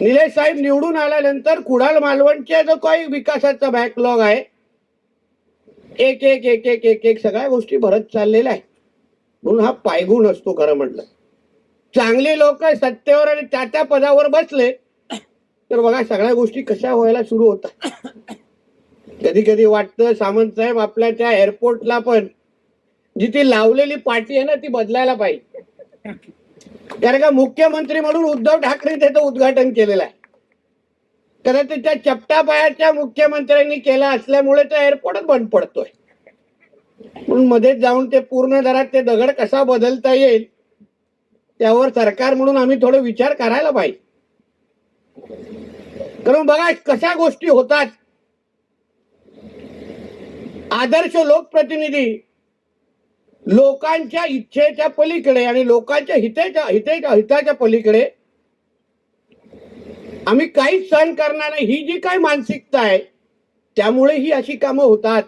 निलेश साहेब निवडून आल्यानंतर कुडाल मालवणच्या जो काही विकासाचा बॅकलॉग आहे. एक एक एक एक एक एक सगळ्या गोष्टी भरत चाललेल्या आहे म्हणून हा पायगुण असतो खरं म्हटलं. चांगले लोक सत्तेवर आणि त्या त्या पदावर बसले तर बघा सगळ्या गोष्टी कशा व्हायला सुरू होतात. कधी कधी वाटतं सामंत साहेब आपल्या त्या एअरपोर्टला पण जिथे ती लावलेली पाठी आहे ना ती बदलायला पाहिजे. कारण का मुख्यमंत्री म्हणून उद्धव ठाकरे त्याचं उद्घाटन केलेलं आहे. कदाचित त्या चपटापायाच्या मुख्यमंत्र्यांनी केला असल्यामुळे तो एअरपोर्टच बंद पडतोय. म्हणून मध्येच जाऊन ते पूर्ण दरात ते दगड कसा बदलता येईल त्यावर सरकार म्हणून आम्ही थोडं विचार करायला पाहिजे. कारण बघा कशा गोष्टी होतात. आदर्श लोकप्रतिनिधी लोकांच्या इच्छेच्या पलीकडे आणि लोकांच्या हितेच्या हितेच्या हिताच्या पलीकडे आम्ही काहीच सहन करणार नाही. ही जी काही मानसिकता आहे त्यामुळे ही अशी कामं होतात.